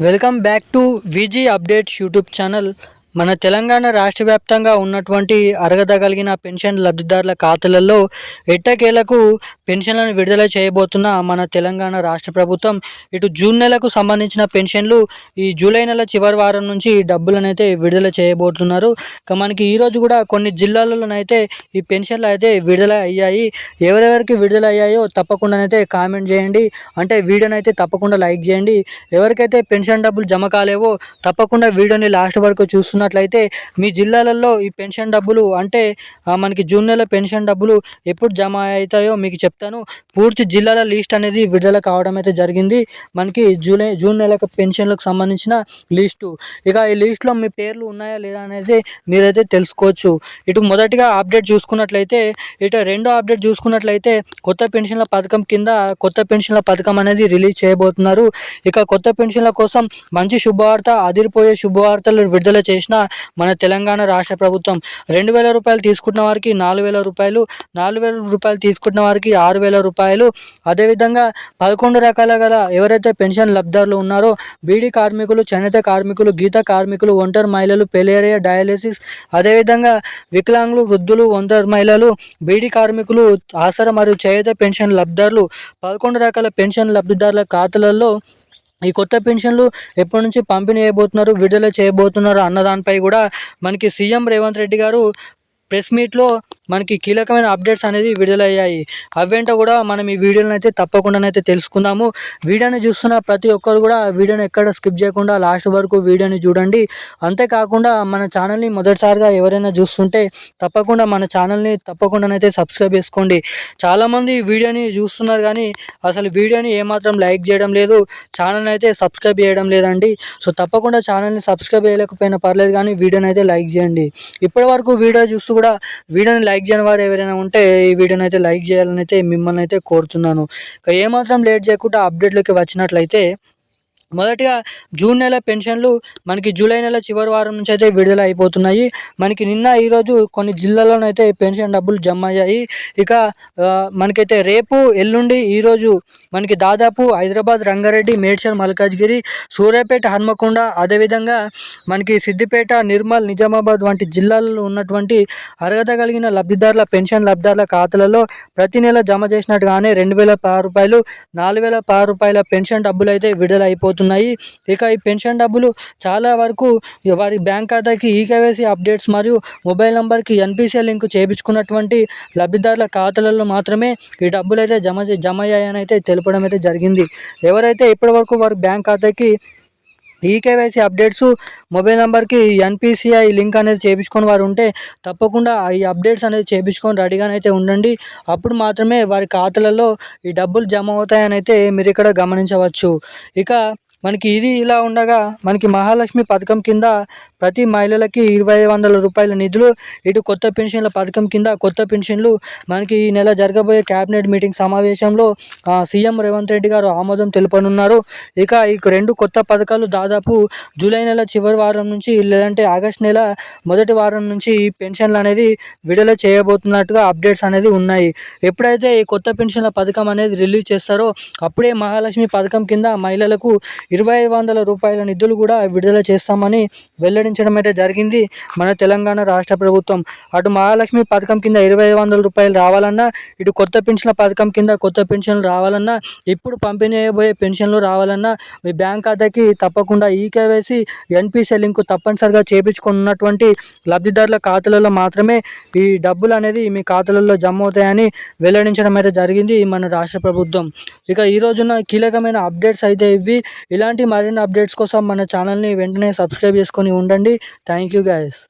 Welcome back to Viji updates YouTube channel. మన తెలంగాణ రాష్ట్ర వ్యాప్తంగా ఉన్నటువంటి అరగదగలిగిన కలిగిన పెన్షన్ లబ్ధిదారుల ఖాతాలలో ఎట్టకేలకు పెన్షన్లను విడుదల చేయబోతున్న మన తెలంగాణ రాష్ట్ర ప్రభుత్వం ఇటు జూన్ నెలకు సంబంధించిన పెన్షన్లు ఈ జూలై నెల చివరి వారం నుంచి డబ్బులను అయితే విడుదల చేయబోతున్నారు. మనకి ఈరోజు కూడా కొన్ని జిల్లాలలోనైతే ఈ పెన్షన్లు అయితే విడుదల అయ్యాయి. ఎవరెవరికి విడుదల అయ్యాయో తప్పకుండానైతే కామెంట్ చేయండి. అంటే వీడియోని అయితే తప్పకుండా లైక్ చేయండి. ఎవరికైతే పెన్షన్ డబ్బులు జమ కాలేవో తప్పకుండా వీడియోని లాస్ట్ వరకు చూసుకున్నట్లయితే మీ జిల్లాలలో ఈ పెన్షన్ డబ్బులు అంటే మనకి జూన్ నెల పెన్షన్ డబ్బులు ఎప్పుడు జమ అవుతాయో మీకు చెప్తాను. పూర్తి జిల్లాల లిస్ట్ అనేది విడుదల కావడం అయితే జరిగింది. మనకి జూలై జూన్ నెలకు పెన్షన్లకు సంబంధించిన లిస్టు. ఇక ఈ లిస్ట్లో మీ పేర్లు ఉన్నాయా లేదా అనేది మీరైతే తెలుసుకోవచ్చు. ఇటు మొదటిగా అప్డేట్ చూసుకున్నట్లయితే ఇటు రెండో అప్డేట్ చూసుకున్నట్లయితే కొత్త పెన్షన్ల పథకం కింద కొత్త పెన్షన్ల పథకం అనేది రిలీజ్ చేయబోతున్నారు. ఇక కొత్త పెన్షన్ల కోసం మంచి శుభవార్త అదిరిపోయే శుభవార్తలు విడుదల చేసిన మన తెలంగాణ రాష్ట్ర ప్రభుత్వం రెండు వేల రూపాయలు తీసుకున్న వారికి నాలుగు వేల రూపాయలు నాలుగు వేల రూపాయలు తీసుకున్న వారికి ఆరు వేల రూపాయలు. అదేవిధంగా పదకొండు రకాల గల ఎవరైతే పెన్షన్ లబ్ధిదారులు ఉన్నారో బీడీ కార్మికులు చేనేత కార్మికులు గీత కార్మికులు ఒంటరి మహిళలు పెలేరియా డయాలిసిస్ అదేవిధంగా వికలాంగులు వృద్ధులు ఒంటరి మహిళలు బీడీ కార్మికులు ఆసర మరియు చేనేత పెన్షన్ లబ్ధారులు పదకొండు రకాల పెన్షన్ లబ్ధిదారుల ఖాతాలలో ఈ కొత్త పెన్షన్లు ఎప్పటి నుంచి పంపిణీ చేయబోతున్నారు విడుదల చేయబోతున్నారు అన్న దానిపై కూడా మనకి సీఎం రేవంత్ రెడ్డి గారు ప్రెస్ మీట్లో మనకి కీలకమైన అప్డేట్స్ అనేది విడుదలయ్యాయి. అవేంటో కూడా మనం ఈ వీడియోని అయితే తప్పకుండానైతే తెలుసుకుందాము. వీడియోని చూస్తున్న ప్రతి ఒక్కరు కూడా వీడియోని ఎక్కడ స్కిప్ చేయకుండా లాస్ట్ వరకు వీడియోని చూడండి. అంతేకాకుండా మన ఛానల్ని మొదటిసారిగా ఎవరైనా చూస్తుంటే తప్పకుండా మన ఛానల్ని తప్పకుండానైతే సబ్స్క్రైబ్ చేసుకోండి. చాలామంది వీడియోని చూస్తున్నారు కానీ అసలు వీడియోని ఏమాత్రం లైక్ చేయడం లేదు ఛానల్ని అయితే సబ్స్క్రైబ్ చేయడం లేదండి. సో తప్పకుండా ఛానల్ని సబ్స్క్రైబ్ చేయలేకపోయినా పర్లేదు కానీ వీడియోని అయితే లైక్ చేయండి. ఇప్పటి వరకు వీడియో చూస్తూ కూడా వీడియోని లైక్ చేయని వారు ఎవరైనా ఉంటే ఈ వీడియోని అయితే లైక్ చేయాలని అయితే మిమ్మల్ని అయితే కోరుతున్నాను ఏమాత్రం లేట్ చేయకుండా అప్డేట్లోకి వచ్చినట్లయితే మొదటిగా జూన్ నెల పెన్షన్లు మనకి జూలై నెల చివరి వారం నుంచి అయితే విడుదల అయిపోతున్నాయి మనకి నిన్న ఈరోజు కొన్ని జిల్లాల్లోనైతే పెన్షన్ డబ్బులు జమ అయ్యాయి ఇక మనకైతే రేపు ఎల్లుండి ఈరోజు మనకి దాదాపు హైదరాబాద్ రంగారెడ్డి మేడ్చల్ మల్కాజ్గిరి సూర్యాపేట హన్మకొండ అదేవిధంగా మనకి సిద్దిపేట నిర్మల్ నిజామాబాద్ వంటి జిల్లాలలో ఉన్నటువంటి అర్హత కలిగిన లబ్ధిదారుల పెన్షన్ లబ్ధిదారుల ఖాతాలలో ప్రతి నెల జమ చేసినట్టుగానే రెండు వేల పదహారు రూపాయలు నాలుగు వేల పదహారు రూపాయల పెన్షన్ డబ్బులు అయితే విడుదల అవుతున్నాయి ఇక ఈ పెన్షన్ డబ్బులు చాలా వరకు వారి బ్యాంక్ ఖాతాకి ఈకేవైసీ అప్డేట్స్ మరియు మొబైల్ నెంబర్కి ఎన్పిసిఐ లింక్ చేయించుకున్నటువంటి లబ్ధిదారుల ఖాతాలలో మాత్రమే ఈ డబ్బులు అయితే జమ జమ అయ్యాయని అయితే తెలపడం అయితే జరిగింది. ఎవరైతే ఇప్పటివరకు వారి బ్యాంక్ ఖాతాకి ఈకేవైసీ అప్డేట్స్ మొబైల్ నెంబర్కి ఎన్పిసిఐ లింక్ అనేది చేయించుకొని వారు ఉంటే తప్పకుండా ఈ అప్డేట్స్ అనేది చేయించుకొని రెడీగానైతే ఉండండి. అప్పుడు మాత్రమే వారి ఖాతాలలో ఈ డబ్బులు జమ అవుతాయని అయితే మీరు ఇక్కడ గమనించవచ్చు. ఇక మనకి ఇది ఇలా ఉండగా మనకి మహాలక్ష్మి పథకం కింద ప్రతి మహిళలకి ఇరవై వందల రూపాయల నిధులు ఇటు కొత్త పెన్షన్ల పథకం కింద కొత్త పెన్షన్లు. మనకి ఈ నెల జరగబోయే క్యాబినెట్ మీటింగ్ సమావేశంలో సీఎం రేవంత్ రెడ్డి గారు ఆమోదం తెలుపనున్నారు. ఇక ఈ రెండు కొత్త పథకాలు దాదాపు జూలై నెల చివరి వారం నుంచి లేదంటే ఆగస్ట్ నెల మొదటి వారం నుంచి ఈ పెన్షన్లు అనేది విడుదల చేయబోతున్నట్టుగా అప్డేట్స్ అనేది ఉన్నాయి. ఎప్పుడైతే ఈ కొత్త పెన్షన్ల పథకం అనేది రిలీజ్ చేస్తారో అప్పుడే మహాలక్ష్మి పథకం కింద మహిళలకు ఇరవై ఐదు వందల రూపాయల నిధులు కూడా విడుదల చేస్తామని వెల్లడించడం అయితే జరిగింది. మన తెలంగాణ రాష్ట్ర ప్రభుత్వం అటు మహాలక్ష్మి పథకం కింద ఇరవై ఐదు వందల రూపాయలు రావాలన్నా ఇటు కొత్త పెన్షన్ల పథకం కింద కొత్త పెన్షన్లు రావాలన్నా ఇప్పుడు పంపిణీ చేయబోయే పెన్షన్లు రావాలన్నా మీ బ్యాంక్ ఖాతాకి తప్పకుండా ఈకేవైసీ ఎన్పిసి లింక్ తప్పనిసరిగా చేపించుకున్నటువంటి లబ్ధిదారుల ఖాతాలలో మాత్రమే ఈ డబ్బులు అనేది మీ ఖాతాలలో జమ అవుతాయని వెల్లడించడం అయితే జరిగింది మన రాష్ట్ర ప్రభుత్వం. ఇక ఈ రోజున కీలకమైన అప్డేట్స్ అయితే ఇవి. ఇలాంటి మరిన్ని అప్డేట్స్ కోసం మన ఛానల్ని వెంటనే సబ్స్క్రైబ్ చేసుకొని ఉండండి. Thank you guys.